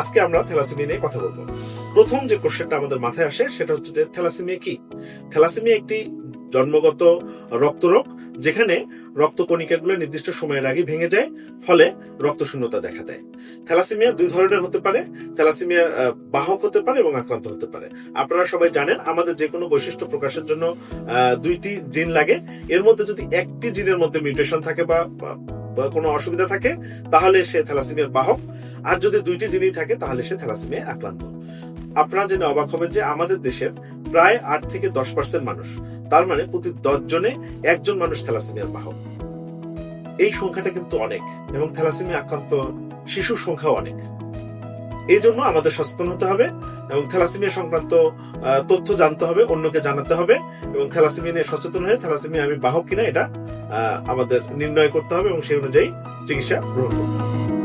আজকে আমরা থ্যালাসেমিয়া নিয়ে কথা বলব। প্রথম যে কোশ্চেনটা আমাদের মাথায় আসে, সেটা হচ্ছে যে থ্যালাসেমিয়া কি? থ্যালাসেমিয়া একটি জন্মগত রক্তরোগ, যেখানে রক্তকণিকাগুলো নির্দিষ্ট সময়ের আগে ভেঙে যায়, ফলে রক্তশূন্যতা দেখা দেয়। থ্যালাসেমিয়া দুই ধরনের হতে পারে, থ্যালাসেমিয়া বাহক হতে পারে এবং আক্রান্ত হতে পারে। আপনারা সবাই জানেন, আমাদের যে কোনো বৈশিষ্ট্য প্রকাশের জন্য দুইটি জিন লাগে। এর মধ্যে যদি একটি জিনের মধ্যে মিউটেশন থাকে বা কোনো অসুবিধা থাকে, তাহলে সে থ্যালাসেমিয়ার বাহক। আর যদি দুইটি জিনই থাকে, তাহলে সে থ্যালাসেমিয়া আক্রান্ত। আপনারা জেনে অবাক হবেন যে আমাদের দেশের প্রায় আট থেকে দশ পার্সেন্ট মানুষ, তার মানে প্রতি দশ জনে একজন মানুষ থ্যালাসেমিয়ার বাহক। এই সংখ্যাটা কিন্তু অনেক, এবং থ্যালাসেমিয়া আক্রান্ত শিশুর সংখ্যাও অনেক। এই জন্য আমাদের সচেতন হতে হবে, এবং থ্যালাসেমিয়া সংক্রান্ত তথ্য জানতে হবে, অন্যকে জানাতে হবে, এবং থ্যালাসেমিয়া নিয়ে সচেতন হয়ে থ্যালাসেমিয়া আমি বাহক কিনা, এটা আমাদের নির্ণয় করতে হবে এবং সেই অনুযায়ী চিকিৎসা গ্রহণ করতে হবে।